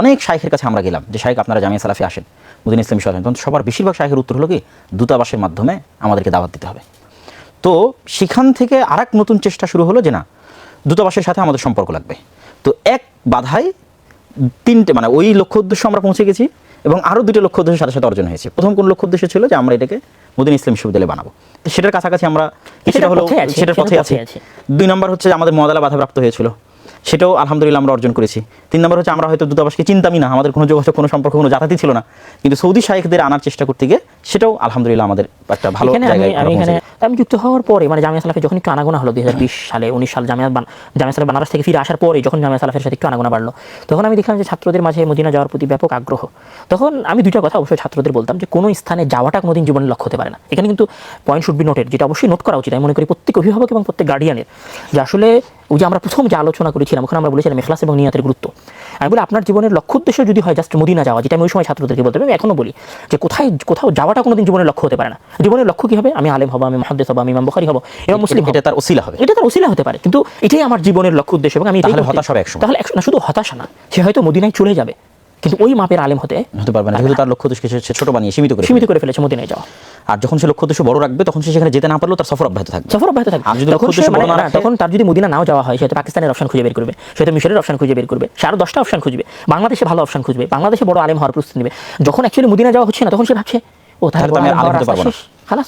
অনেক শাইখের কাছে আমরা গেলাম যে শাইখ আপনারা জামিয়া সালাফি আসেন মুদিন ইসলাম বিশ্ববিদ্যালয় তখন সবার বেশিরভাগ শাইখের উত্তর হলো কি দূতাবাসের মাধ্যমে আমাদেরকে দাওয়াত দিতে হবে। তো সেখান থেকে আরেক নতুন চেষ্টা শুরু হলো যে না দূতাবাসের সাথে আমাদের সম্পর্ক লাগবে। তো এক বাধায় তিনটে মানে ওই লক্ষ্য উদ্দেশ্য আমরা পৌঁছে গেছি এবং আরও দুটো লক্ষ্য উদ্দেশ্যের সাথে সাথে অর্জন হয়েছে। প্রথম কোন লক্ষ্য উদ্দেশ্য ছিল যে আমরা এটাকে মদিন ইসলাম বিশ্ববিদ্যালয় বানাবো। সেটার কাছাকাছি আমরা সেটা হলো সেটার সেটার পথে আছি। দুই নম্বর হচ্ছে আমাদের মদালা বাধাপ্রাপ্ত হয়েছিল। সেটাও আলহামদুলিল্লাহ আমরা অর্জন করেছি। তিন নম্বর হচ্ছে আমরা হয়তো দূতাবাসকে চিন্তামই না আমাদের কোনো যোগাযোগ কোনো সম্পর্ক কোনো যাতায়াতই ছিল না। কিন্তু সৌদি শাহেকদের আনার চেষ্টা করতে গিয়ে সেটাও আলহামদুলিল্লাহ আমাদের একটা ভালো আমি যুক্ত হওয়ার পরে মানে জামিয়া সালাফে যখন একটু আনাগোনা হলো দুই হাজার বিশ সালে উনিশ সাল জামিয়া জামিয়া সালাফ বানারস থেকে ফিরে আসার পরে যখন জামিয়া সালাফের সাথে একটু আনাগোনা বাড়লো তখন আমি দেখলাম যে ছাত্রদের মাঝে মদিনা যাওয়ার প্রতি ব্যাপক আগ্রহ। তখন আমি দুইটা কথা অবশ্যই ছাত্রদের বলতাম যে কোনো স্থানে যাওয়াটা কোনোদিন জীবনের লক্ষ্য হতে পারে না। এখানে কিন্তু পয়েন্ট শুড বি নোটেড যেটা অবশ্যই নোট করা উচিত। আমি মনে করি প্রত্যেক অভিভাবক এবং প্রত্যেক গার্ডিয়ানের যে আসলে ওই যে আমরা প্রথম যে আলোচনা করেছিলাম ওখানে আমরা বলেছিলাম এখলাস এবং নিয়াতের গুরুত্ব। আমি বলি আপনার জীবনের লক্ষ্য উদ্দেশ্য যদি হয় জাস্ট মদিনা যাওয়া যেটা আমি ওই সময় ছাত্রদেরকে বলতে আমি এখনও বলি যে কোথায় কোথাও যাওয়াটা কোনো দিন জীবনের লক্ষ্য হতে পারে না। জীবনের লক্ষ্য কি হবে? আমি আলেম হব আমি মহাদ্দেশ হব আমি ইমাম বখারি হব এবং মুসলিম। এটা তার ওসিলা হবে। এটা তার ওসিলা হতে পারে কিন্তু এটাই আমার জীবনের লক্ষ্য উদ্দেশ্য এবং আমি তাহলে হতাশ হবে। তাহলে না শুধু হতাশা না সে হয়তো মদিনায় চলে যাবে। কিন্তু ওই মাপের আলেম হতে হতে পারবে না যেহেতু তার লক্ষ্য উদ্দেশ্যকে সে- ছোট বানিয়ে সীমিত করে সীমিত করে ফেলেছে মদিনায় যাওয়া। আর যখন সে লক্ষ্য উদ্দেশ্য বড় রাখবে তখন সে সেখানে যেতে না পারলেও তার সফর অব্যাহত থাকবে। সফর অব্যাহত থাকবে। আর যদি তখন লক্ষ্য উদ্দেশ্য মানে বড় না না, তখন তার যদি মদিনা নাও যাওয়া হয় সে হয়তো পাকিস্তানের অপশন খুঁজে বের করবে সে হয়তো মিশরের অপশন খুঁজে বের করবে সে আরও দশটা অপশন খুঁজবে বাংলাদেশে ভালো অপশন খুঁজবে বাংলাদেশে বড় আলেম হওয়ার প্রস্তুতি নেবে। যখন অ্যাকচুয়ালি মদিনা যাওয়া হচ্ছে না তখন সে ভাবছে ও তাহলে আমি আলেম হতে পারব না। খালাস।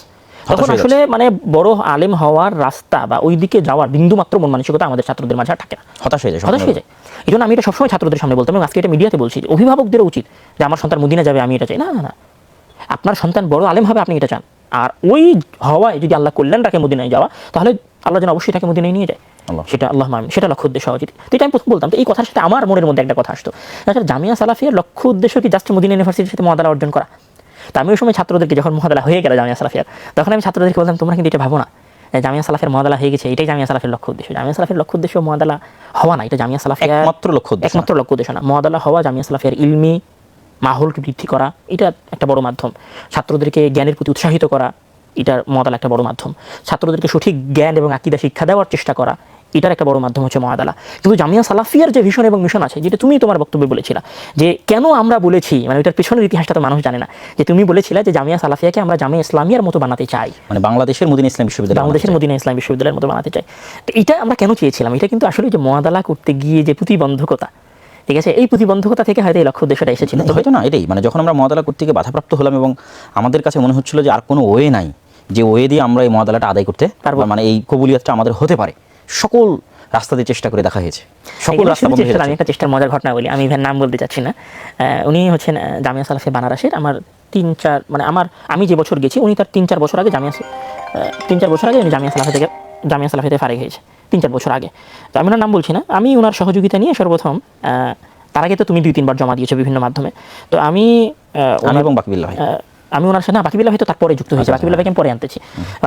তখন আসলে মানে বড় আলেম হওয়ার রাস্তা বা ওই দিকে যাওয়ার বিন্দুমাত্র মন মানসিকতা আমাদের ছাত্রদের মাঝে থাকে না। হতাশ হয়ে যায় হতাশ হয়ে যায়। এই জন্য আমি এটা সবসময় ছাত্রদের সামনে বলতাম এবং আজকে এটা মিডিয়াতে বলছি যে অভিভাবকদেরও উচিত যে আমার সন্তান মদিনা যাবে আমি এটা চাই। না না না। আপনার সন্তান বড় আলেম হবে আপনি এটা চান। আর ওই হওয়ায় যদি আল্লাহ কল্যাণ রাখে মদিনায় যাওয়া তাহলে আল্লাহ যেন অবশ্যই তাকে মদিনায় নিয়ে যায়। সেটা আল্লাহ মামিন সেটা লক্ষ্য উদ্দেশ্য হওয়া উচিত। তো এটা আমি প্রথম বলতাম তো এই কথার সাথে আমার মনের মধ্যে একটা কথা আসতো। তাছাড়া জামিয়া সালাফিয়ার লক্ষ্য উদ্দেশ্য কি? জাস্ট মদিনা ইউনিভার্সিটির সাথে মহাদালা অর্জন করা। তো আমি ওই সময় ছাত্রদেরকে যখন মহাদালা হয়ে গেল জামিয়া সালাফিয়ার তখন আমি ছাত্রদেরকে বলতাম তোমরা কিন্তু এটা ভাবো না যে জামিয়া সালাফের মহাদালা হয়ে গেছে এটাই জামিয়া সালাফের লক্ষ্য উদ্দেশ্য। জামিয়া সালাফের লক্ষ্য উদ্দেশ্য মহাদালা হওয়া না এটা জামিয়া সালাফিয়া একমাত্র লক্ষ্য। একমাত্র লক্ষ্য উদ্দেশ্য না। মহাদালা হওয়া জামিয়া সালাফিয়ার ইলমি মাহলকে বৃদ্ধি করা এটা একটা বড় মাধ্যম। ছাত্রদেরকে জ্ঞানের প্রতি উৎসাহিত করা এটার মহাদালা একটা বড় মাধ্যম। ছাত্রদেরকে সঠিক জ্ঞান এবং আকিদা শিক্ষা দেওয়ার চেষ্টা করা এটার একটা বড় মাধ্যম হচ্ছে মহাদালা। কিন্তু জামিয়া সালাফিয়ার যে ভীষণ এবং মিশন আছে যেটা তুমি তোমার বক্তব্যে বলেছিলা যে কেন আমরা বলেছি মানে ওইটার পেছনের ইতিহাসটা তো মানুষ জানে না যে তুমি বলেছিলে যে জামিয়া সালাফিয়াকে আমরা জামিয়া ইসলামিয়ার মতো বানাতে চাই। মানে বাংলাদেশের মদিনা ইসলাম বিশ্ববিদ্যালয় বাংলাদেশের মদিনা ইসলাম বিশ্ববিদ্যালয়ের মতো বানাতে চাই। তো এটা আমরা কেন চেয়েছিলাম? এটা কিন্তু আসলে যে মহাদালা করতে গিয়ে যে প্রতিবন্ধকতা ঠিক আছে? এই প্রতিবন্ধকতা থেকে হয়তো এই লক্ষ্য উদ্দেশ্যটা এসেছিল। হয়তো না এটাই। মানে যখন আমরা মহাদালা কর্তৃকে বাধাপ্রাপ্ত হলাম এবং আমাদের কাছে মনে হচ্ছিল যে আর কোনো ওয়ে নাই যে ওয়ে দিয়ে আমরা এই মহাদালাটা আদায় করতে পারব। মানে এই কবুলিয়াতটা আমাদের হতে পারে। সকল রাস্তা দিয়ে চেষ্টা করে দেখা হয়েছে। সকল রাস্তা বন্ধ আমি একটা চেষ্টার মজার ঘটনা বলি আমি ইভেন নাম বলতে চাচ্ছি না। উনি হচ্ছেন জামিয়া সালাফে বানারসের। আমার তিন চার মানে আমার আমি যে বছর গেছি উনি তার তিন চার বছর আগে জামিয়া তিন চার বছর আগে উনি জামিয়া সালাফে থেকে জামিয়া সালাফেতে ফারিক হয়েছে। তিন চার বছর আগে। তো আমি ওনার নাম বলছি না। আমি ওনার সহযোগিতা নিয়ে সর্বপ্রথম তার আগে তো তুমি দুই তিনবার জমা দিয়েছ বিভিন্ন মাধ্যমে। তো আমি এবং বাকিবিল্লাহ আমি ওনার সাথে না বাকিবিল্লা হয়তো তারপরে যুক্ত হয়েছে বাকিবিল্লা ভাইকে আমি পরে আনতেছি।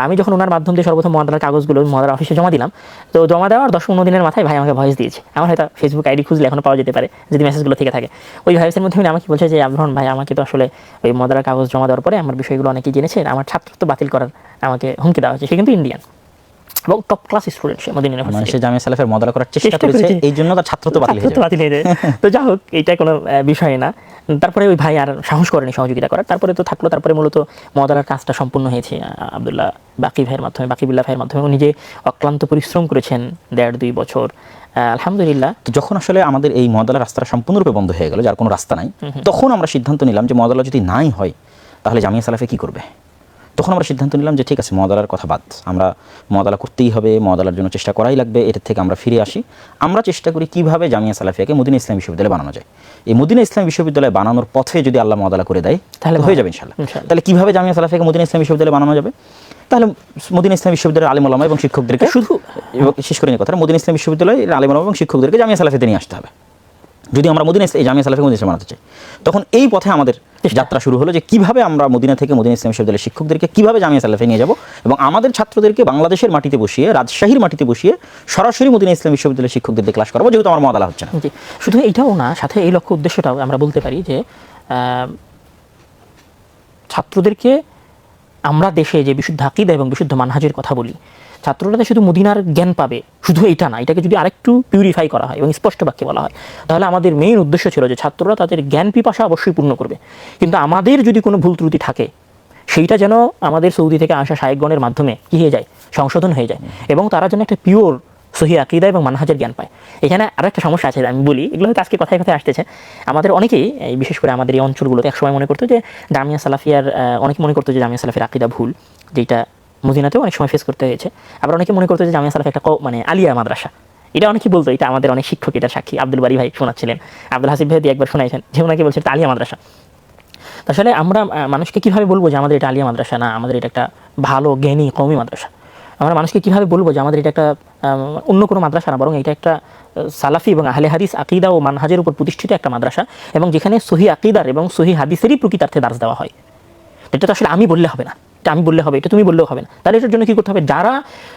আমি যখন ওনার মাধ্যম দিয়ে সর্বপ্রথম মহাদার কাগজগুলো মহাদার অফিসে জমা দিলাম তো জমা দেওয়ার দশ পনেরো দিনের মাথায় ভাই আমাকে ভয়েস দিয়েছে। আমার হয়তো ফেসবুক আইডি খুঁজলে এখন পাওয়া যেতে পারে যদি মেসেজগুলো থেকে থাকে। ওই ভয়েসের মধ্যে আমাকে বলছে যে আবরণ ভাই আমাকে তো আসলে ওই মহাদার কাগজ জমা দেওয়ার পরে আমার বিষয়গুলো অনেকেই জেনেছেন আমার ছাত্রত্ব বাতিল করার আমাকে হুমকি দেওয়া হয়েছে। সে কিন্তু ইন্ডিয়ান এবং টপ ক্লাস স্টুডেন্ট সে মদিনা মানে ইউনিভার্সিটি সে জামিয়া সালাফের মহাদালা করার চেষ্টা করেছে। এই জন্য তার ছাত্র তো বাতিল হয়ে বাতিল হয়ে যায় তো যা হোক এইটা কোনো বিষয় না। তারপরে ওই ভাই আর সাহস করেনি সহযোগিতা করার। তারপরে তো থাকল তারপরে মূলত মদারার কাজটা সম্পূর্ণ হয়েছে আবদুল্লাহ বাকি ভাইয়ের মাধ্যমে বাকিবুল্লাহ ভাইয়ের মাধ্যমে। উনি যে অক্লান্ত পরিশ্রম করেছেন দেড় দুই বছর আলহামদুলিল্লাহ। যখন আসলে আমাদের এই মদলা রাস্তাটা সম্পূর্ণরূপে বন্ধ হয়ে গেল যার কোনো রাস্তা নাই তখন আমরা সিদ্ধান্ত নিলাম যে মদলা যদি নাই হয় তাহলে জামিয়া সালাফে কি করবে? তখন আমরা সিদ্ধান্ত নিলাম যে ঠিক আছে মহাদালার কথা বাদ। আমরা মহাদালা করতেই হবে মহাদালার জন্য চেষ্টা করাই লাগবে এটার থেকে আমরা ফিরে আসি। আমরা চেষ্টা করি কীভাবে জামিয়া সালাফিয়াকে মদিনা ইসলাম বিশ্ববিদ্যালয় বানানো যায়। এই মদিনা ইসলাম বিশ্ববিদ্যালয় বানানোর পথে যদি আল্লাহ মহাদালা করে দেয় তাহলে হয়ে যাবে ইনশাল্লাহ। তাহলে কীভাবে জামিয়া সালাফিয়াকে মদিনা ইসলাম বিশ্ববিদ্যালয় বানানো যাবে? তাহলে মদিনা ইসলাম বিশ্ববিদ্যালয়ের আলিম আলমা এবং শিক্ষকদেরকে শুধু এবং শেষ করে কথা মদিনা ইসলাম বিশ্ববিদ্যালয়ের আলিম আলমা এবং শিক্ষকদেরকে জামিয়া সালাফিতে নিয়ে আসতে হবে। যদি আমরা মদিনা ইসলাম এই জামিয়া সালাফি মদিনা ইসলাম বানাতে চাই। তখন এই পথে আমাদের যাত্রা শুরু হলো যে কীভাবে আমরা মদিনা থেকে মদিনা ইসলাম বিশ্ববিদ্যালয়ের শিক্ষকদেরকে কীভাবে জামিয়া সালাফে নিয়ে যাব এবং আমাদের ছাত্রদেরকে বাংলাদেশের মাটিতে বসিয়ে রাজশাহীর মাটিতে বসিয়ে সরাসরি মদিনা ইসলাম বিশ্ববিদ্যালয়ের শিক্ষকদের দিয়ে ক্লাস করাবো যেহেতু আমার মদালা হচ্ছে না। জি। শুধু এইটাও না সাথে এই লক্ষ্য উদ্দেশ্যটাও আমরা বলতে পারি যে ছাত্রদেরকে আমরা দেশে যে বিশুদ্ধ আকিদা এবং বিশুদ্ধ মানহাজের কথা বলি, ছাত্ররা শুধু মদিনার জ্ঞান পাবে, শুধু এটা না, এটাকে যদি আরেকটু পিউরিফাই করা হয় এবং স্পষ্ট বাক্যে বলা হয়, তাহলে আমাদের মেইন উদ্দেশ্য ছিল যে ছাত্ররা তাদের জ্ঞান পিপাসা অবশ্যই পূর্ণ করবে। কিন্তু আমাদের যদি কোনো ভুল ত্রুটি থাকে, সেইটা যেন আমাদের সৌদি থেকে আসা সাহেবগণের মাধ্যমে কি হয়ে যায়? সংশোধন হয়ে যায়। এবং তারা যেন একটা পিওর সহি আকিদা এবং মানহাজের জ্ঞান পায়। এখানে আরও একটা সমস্যা আছে, আমি বলি, এগুলো হয়তো আজকে কথায় কথায় আসতেছে। আমাদের অনেকেই বিশেষ করে আমাদের এই অঞ্চলগুলোতে একসময় মনে করতো যে জামিয়া সালাফিয়ার অনেকে মনে করতো যে জামিয়া সালাফির আকিদা ভুল, যেটা মদিনাতেও অনেক সময় ফেস করতে হয়েছে। আবার অনেকে মনে করতো যে জামিয়া সালাফি একটা মানে আলিয়া মাদ্রাসা। এটা অনেকেই বলতো, এটা আমাদের অনেক শিক্ষক, এটা সাক্ষী আব্দুল বাড়ি ভাই শোনাচ্ছিলেন। আব্দুল হাসিফ ভাই একবার শোনাইছেন, যে ওনাকে বলছে, এটা আলিয়া মাদ্রাসা। আসলে আমরা মানুষকে কীভাবে বলব যে, আমাদের এটা আলিয়া মাদ্রাসা না, আমাদের এটা একটা ভালো, জ্ঞানী কৌমি মাদ্রাসা? আমরা মানুষকে কীভাবে বলব যে আমাদের এটা একটা অন্য কোনো মাদ্রাসা না, বরং এটা একটা সালাফি এবং আহলে হাদিস আকিদা ও মানহাজের উপর প্রতিষ্ঠিত একটা মাদ্রাসা এবং যেখানে সহি আকিদার এবং সহি হাদিসেরই প্রকৃতার্থে দাস দেওয়া হয়। এটা তো আসলে আমি বললে হবে না। এটা আমি বললে হবে, এটা তুমি বললেও হবে না। তাহলে এটার জন্য কী করতে হবে? যারা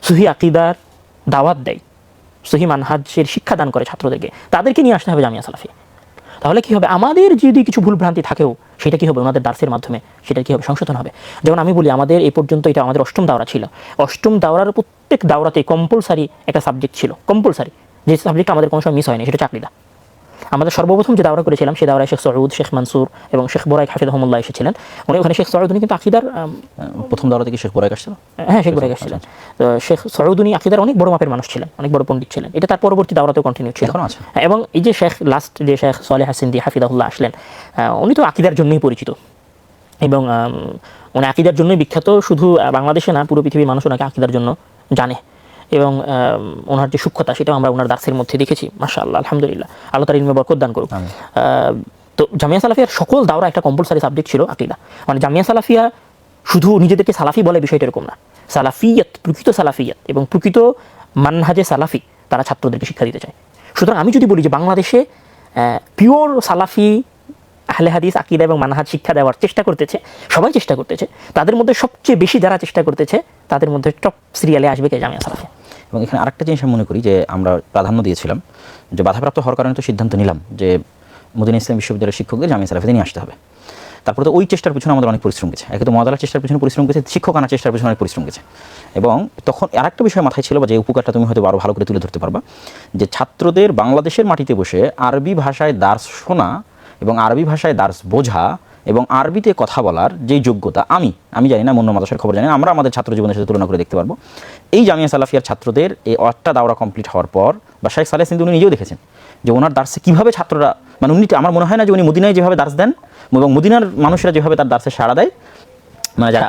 সহি আকিদার দাওয়াত দেয়, সহি মানহাজের শিক্ষা দান করে ছাত্রদেরকে, তাদেরকে নিয়ে আসতে হবে জামিয়া সালাফি। তাহলে কি হবে? আমাদের যদি কিছু ভুল ভ্রান্তি থাকেও, সেটা কি হবে ওনাদের দার্সের মাধ্যমে? সেটা কি হবে? সংশোধন হবে। যেমন আমি বলি, আমাদের এই পর্যন্ত এটা আমাদের অষ্টম দাওরা ছিল। অষ্টম দাওরার প্রত্যেক দাওরাতে কম্পালসারি একটা সাবজেক্ট ছিল। কম্পালসারি যে সাবজেক্ট আমাদের কোনো সময় মিস হয়নি, সেটা চাকরিদা আমাদের সর্বপ্রথম যে দাওরা করেছিলাম সেই দাওরায় শেখ সৌদ শেখ মানসুর এবং শেখ বোরাইক হাফিদহমুল্লাহ এসেছিলেন। উনি ওখানে শেখ সৌদ উনি কিন্তু আকিদার প্রথম দরা থেকে শেখ বরাক আসছিল? হ্যাঁ শেখ বোরাইক আসছিলেন। তো শেখ সৌদুনি আকিদার অনেক বড় মাপের মানুষ ছিলেন অনেক বড় পণ্ডিত ছিলেন। এটা তার পরবর্তী দাওরাতেও কন্টিনিউ ছিল। এখনও হ্যাঁ, এবং এই যে শেখ লাস্ট যে শেখ সোয়ালে হাসিন দি হাফিদাহুল্লাহ আসলেন উনি তো আকিদার জন্যই পরিচিত। এবং উনি আকিদার জন্যই বিখ্যাত শুধু বাংলাদেশে না পুরো পৃথিবীর মানুষ ওনাকে আকিদার জন্য জানে। এবং ওনার যে সূক্ষ্মতা সেটাও আমরা ওনার দার্সের মধ্যে দেখেছি। মাশা আল্লাহ আলহামদুলিল্লাহ। আল্লাহ তার ইলমে বরকত দান করুক। তো জামিয়া সালাফিয়ার সকল দাওরা একটা কম্পালসারি সাবজেক্ট ছিল আকিদা। মানে জামিয়া সালাফিয়া শুধু নিজেদেরকে সালাফি বলে বিষয়টা এরকম না। সালাফিয়াত প্রকৃত সালাফিয়াত এবং প্রকৃত মানহাজে সালাফি তারা ছাত্রদেরকে শিক্ষা দিতে চায়। সুতরাং আমি যদি বলি যে বাংলাদেশে পিওর সালাফি আহলে হাদিস আকিদা এবং মানহাজ শিক্ষা দেওয়ার চেষ্টা করতেছে সবাই চেষ্টা করতেছে তাদের মধ্যে সবচেয়ে বেশি যারা চেষ্টা করতেছে তাদের মধ্যে টপ সিরিয়ালে আসবে কে জামিয়া সালাফি এবং এখানে আরেকটা জিনিস আমি মনে করি যে আমরা প্রাধান্য দিয়েছিলাম, যে বাধাপ্রাপ্ত হওয়ার কারণে তো সিদ্ধান্ত নিলাম যে মদিনা ইসলাম বিশ্ববিদ্যালয়ের শিক্ষকদের জামিয়া সালাফিতে নিয়ে আসতে হবে। তারপরে তো ওই চেষ্টার পিছনে আমাদের অনেক পরিশ্রম গেছে। একে তো মদালার চেষ্টার পিছনে পরিশ্রম গেছে, শিক্ষক আনার চেষ্টার পিছনে অনেক পরিশ্রম গেছে। এবং তখন আর একটা বিষয় মাথায় ছিল বা যে উপকারটা তুমি হয়তো আরও ভালো করে তুলে ধরতে পারবা, যে ছাত্রদের বাংলাদেশের মাটিতে বসে আরবি ভাষায় দার্স শোনা এবং আরবি ভাষায় দার্স বোঝা এবং আরবিতে কথা বলার যে যোগ্যতা আমি আমি জানি না অন্য মাদ্রাসার খবর জানি না, আমরা আমাদের ছাত্র জীবনের সাথে তুলনা করে দেখতে পারব। এই জামিয়া সালাফিয়ার ছাত্রদের এই অটটা দাওরা কমপ্লিট হওয়ার পর, বা শেখ সালেহ সিন্ধু উনি নিজেও দেখেছেন যে ওনার দার্সে কীভাবে ছাত্ররা মানে উনি, আমার মনে হয় না যে উনি মদিনায় যেভাবে দার্স দেন, এবং মদিনার মানুষরা যেভাবে তার দার্সে সাড়া দেয় মানে যারা।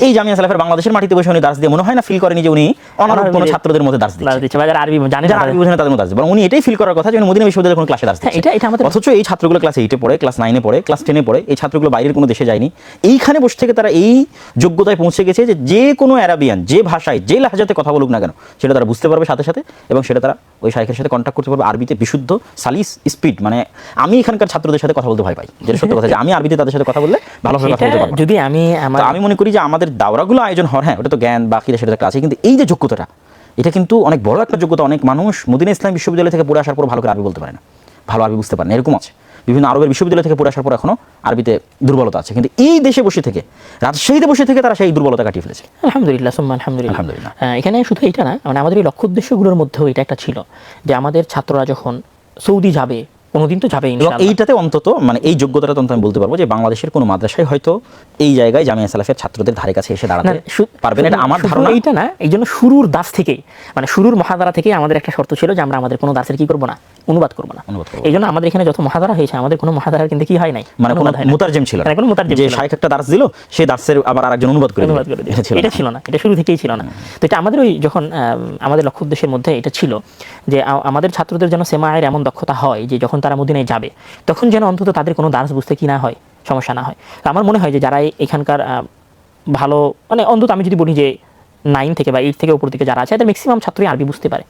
এই জামিয়া সালাফের বাংলাদেশের মাটিতে বসে উনি দার্স দিয়ে মনে হয় না ফিল করেনি যে উনি অনারব কোনো ছাত্রদের মধ্যে ক্লাস দিচ্ছে। দিচ্ছে বা যারা আরবি জানে যারা আরবি তাদের- বোঝে তাদের মধ্যে বরং উনি এটাই ফিল করার কথা যে উনি মদিনা বিশ্ববিদ্যালয়ের কোনো ক্লাসে দার্স হ্যাঁ, এটা- এটা আমাদের- অথচ এই ছাত্রগুলো ক্লাস এইটে পড়ে ক্লাস নাইনে পড়ে ক্লাস টেনে পড়ে এই ছাত্রগুলো বাইরের কোনো দেশে যায়নি। এইখানে বসে থেকে তারা এই যোগ্যতায় পৌঁছে গেছে যে যে কোনো অ্যারাবিয়ান যে ভাষায় যে লাহাজাতে কথা বলুক না কেন সেটা তারা বুঝতে পারবে সাথে সাথে এবং সেটা তারা ওই শাইখের সাথে কন্ট্যাক্ট করতে পারবে আরবিতে বিশুদ্ধ সালিস স্পিড মানে আমি এখানকার ছাত্রদের সাথে কথা বলতে ভয় পাই। যেটা সত্য কথা যে আমি আরবিতে তাদের সাথে কথা বললে ভালোভাবে কথা বলতে পারব যদি আমি আমার আমি মনে করি যে আমাদের দাওরাগুলো আয়োজন হওয়ার হ্যাঁ ওটা তো জ্ঞান বাকিরা সেটা একটা আছে কিন্তু এই যে যোগ্যতাটা এটা কিন্তু অনেক বড় একটা যোগ্যতা। অনেক মানুষ মদিনা ইসলাম বিশ্ববিদ্যালয় থেকে পড়ে আসার পর ভালো করে আরবি বলতে পারে না। ভালো আরবি বুঝতে পারে না এরকম আছে। বিভিন্ন আরবের বিশ্ববিদ্যালয় থেকে পড়ে আসার পর এখনও আরবিতে দুর্বলতা আছে। কিন্তু এই দেশে বসে থেকে রাজশাহীতে বসে থেকে তারা সেই দুর্বলতা কাটিয়ে ফেলেছে। আলহামদুলিল্লাহ সুম্মা আলহামদুলিল্লাহ। আলহামদুলিল্লাহ। এখানে শুধু এটা না মানে আমাদের এই লক্ষ্য উদ্দেশ্যগুলোর মধ্যেও এটা একটা ছিল। যে আমাদের ছাত্ররা যখন সৌদি যাবে কোনোদিন তো যাবে এবং ইনশাআল্লাহ। এইটাতে অন্তত মানে এই যোগ্যতাটা অন্তত আমি বলতে পারব যে বাংলাদেশের কোনো মাদ্রাসায় হয়তো এই জায়গায় জামিয়া সালাফের ছাত্রদের ধারে কাছে এসে দাঁড়াতে পারবে না। এটা আমার ধারণা। এইটা না এই জন্য শুরুর দাস থেকেই মানে শুরুর মহাদারা থেকেই আমাদের একটা শর্ত ছিল যে আমরা আমাদের কোনো দাসের কি করব না অনুবাদ করব না। এই জন্য আমাদের এখানে যত মহাদারা হয়েছে আমাদের কোনো মহাদারার কিন্তু কি হয় নাই? মানে কোনো। মুতারজেম ছিল না। মানে কোনো মুতারজেম যে শাইখ একটা দাস দিল সেই দাসের আবার আরেকজন অনুবাদ করে অনুবাদ করে। এটা ছিল না। এটা শুরু থেকেই ছিল না। তো এটা আমাদের ওই যখন আম, আমাদের লক্ষ্য উদ্দেশ্যের মধ্যে এটা ছিল যে আমাদের ছাত্রদের যেন সেমায়ের এমন দক্ষতা হয় যে যখন তারা মদিনায় যাবে। তখন যেন অন্তত তাদের কোনো দার্স বুঝতে কি না হয়, সমস্যা না হয়। আমার মনে হয় যে যারা এখানকার ভালো মানে অন্তত আমি যদি বলি যে নাইন থেকে বা এইট থেকে উপর থেকে যারা আছে তাদের ম্যাক্সিমাম ছাত্রই আরবি বুঝতে পারে।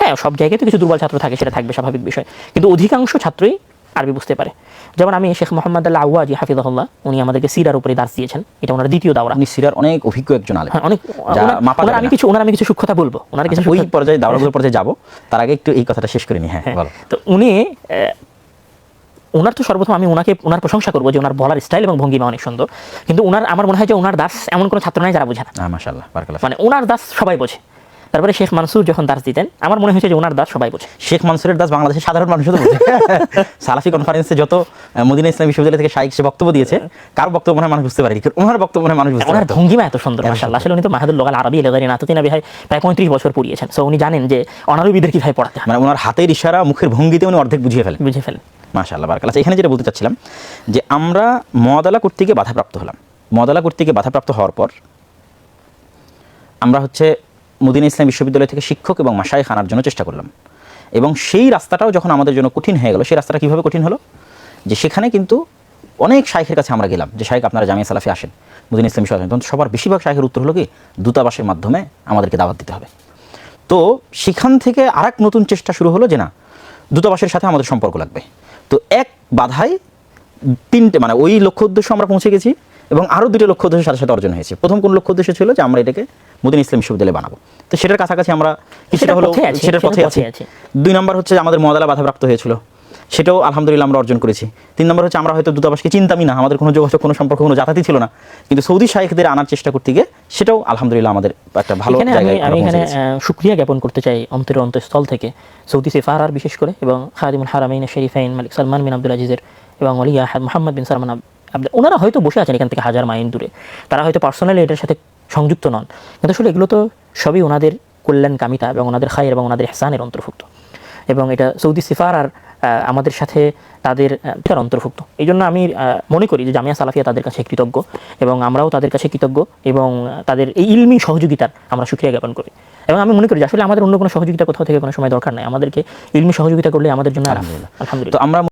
হ্যাঁ সব জায়গায় তো কিছু দুর্বল ছাত্র থাকে, সেটা থাকবে, স্বাভাবিক বিষয়। কিন্তু অধিকাংশ ছাত্রই আরবি বুঝতে পারে। যেমন আমি শেখ মোহাম্মদ আল্লাহ আউয়াজি হাফিজাহুল্লাহ উনি আমাদেরকে সিরার উপরে দার্স দিয়েছেন। এটা ওনার দ্বিতীয় দাওরা। আপনি সিরার অনেক অভিজ্ঞ একজন আলেম। হ্যাঁ অনেক ওনার- আমি কিছু ওনার আমি কিছু সূক্ষ্মতা বলব। ওনার কিছু ওই পর্যায়ে দাওরাগুলোর পর্যায়ে যাব। তার আগে একটু এই কথাটা শেষ করে নি। হ্যাঁ হ্যাঁ, তো উনি ওনার তো সর্বপ্রথম আমি ওনাকে ওনার প্রশংসা করব যে ওনার বলার স্টাইল এবং ভঙ্গিমা অনেক সুন্দর। কিন্তু ওনার আমার মনে হয় যে ওনার দাস এমন কোনো ছাত্র নাই যারা বোঝে না। মানে ওনার দাস সবাই বোঝে। তারপরে শেখ মানসুর যখন দাস দিতেন আমার মনে হয়েছে যে ওনার দাস সবাই বোঝে। শেখ মানসুরের দাস বাংলাদেশের সাধারণ মানুষ তো বোঝে। সালাফি কনফারেন্সে যত মদিনা ইসলাম বিশ্ববিদ্যালয় থেকে শাইক সে বক্তব্য দিয়েছে কার বক্তব্য মনে মানুষ বুঝতে পারেনি ওনার বক্তব্য মনে মানুষ বুঝতে ওনার ভঙ্গিমা এত সুন্দর মাসাল্লাহ আসলে উনি তো মাহাদুল লোকাল আরবি লেগারি নাতুতিনা বিহাই প্রায় পঁয়ত্রিশ বছর পড়িয়েছেন। সো উনি জানেন যে অনারবিদের কীভাবে পড়াতে মানে ওনার হাতের ইশারা মুখের ভঙ্গিতে উনি অর্ধেক বুঝিয়ে ফেলেন। বুঝে ফেলেন। মাশাআল্লাহ বারাকাল্লাহ। আচ্ছা, এখানে যেটা বলতে চাচ্ছিলাম যে আমরা মদালা কর্তৃকে বাধাপ্রাপ্ত হলাম। মদালা কর্তৃকে বাধাপ্রাপ্ত হওয়ার পর আমরা হচ্ছে মদিনা ইসলাম বিশ্ববিদ্যালয় থেকে শিক্ষক এবং মাসায় আনার জন্য চেষ্টা করলাম। এবং সেই রাস্তাটাও যখন আমাদের জন্য কঠিন হয়ে গেল, সেই রাস্তাটা কীভাবে কঠিন হলো? যে সেখানে কিন্তু অনেক শাইখের কাছে আমরা গেলাম। যে শাইখ, আপনারা জামিয়া সালাফি আসেন, মুদিন ইসলাম বিশ্ববিদ্যালয় তখন সবার বেশিরভাগ শাইখের উত্তর হলো কি, দূতাবাসের মাধ্যমে আমাদেরকে দাওয়াত দিতে হবে। তো সেখান থেকে আরেক নতুন চেষ্টা শুরু হলো যে না, দূতাবাসের সাথে আমাদের সম্পর্ক লাগবে। তো এক বাধায় তিনটে মানে ওই লক্ষ্য উদ্দেশ্য আমরা পৌঁছে গেছি। এবং আরও দুটো লক্ষ্য উদ্দেশ্যের সাথে সাথে অর্জন হয়েছে। প্রথম কোন লক্ষ্য উদ্দেশ্য ছিল যে আমরা এটাকে মদিনা ইসলাম বিশ্ববিদ্যালয় বানাবো। তো সেটার কাছাকাছি আমরা কিছুটা হলো সেটার পথে আছি। দুই নম্বর হচ্ছে যে আমাদের মদালা বাধাপ্রাপ্ত হয়েছিল। সেটাও আলহামদুলিল্লাহ আমরা অর্জন করেছি। তিন নম্বর হচ্ছে আমরা হয়তো দূতাবাসকে চিন্তামই না আমাদের কোনো যোগাযোগ কোনো সম্পর্ক কোনো যাতায়াতই ছিল না। কিন্তু সৌদি শাহেকদের আনার চেষ্টা করতে গিয়ে সেটাও আলহামদুলিল্লাহ আমাদের একটা ভালো আমি জায়গায় আমি এখানে শুকরিয়া জ্ঞাপন করতে চাই অন্তরের অন্তঃস্থল থেকে। সৌদি সেফারার বিশেষ করে এবং খাদিমুল হারামাইন শরীফাইন মালিক সালমান বিন আব্দুল আজিজের এবং অলিয়া মোহাম্মদ বিন সালমান ওনারা হয়তো বসে আছেন এখান থেকে হাজার মাইল দূরে। তারা হয়তো পার্সোনালি এটার সাথে সংযুক্ত নন। কিন্তু আসলে এগুলো তো সবই ওনাদের কল্যাণকামিতা এবং ওনাদের খায়ের এবং ওনাদের এহসানের অন্তর্ভুক্ত। এবং এটা সৌদি সিফার আর আমাদের সাথে তাদের এটার অন্তর্ভুক্ত। এই জন্য আমি মনে করি যে জামিয়া সালাফিয়া তাদের কাছে কৃতজ্ঞ এবং আমরাও তাদের কাছে কৃতজ্ঞ এবং তাদের এই ইলমি সহযোগিতার আমরা সুক্রিয়া জ্ঞাপন করি। এবং আমি মনে করি আসলে আমাদের অন্য কোনো সহযোগিতা কোথাও থেকে কোনো সময় দরকার নাই। আমাদেরকে ইলমি সহযোগিতা করলে আমাদের জন্য। আলহামদুলিল্লাহ। তো আমরা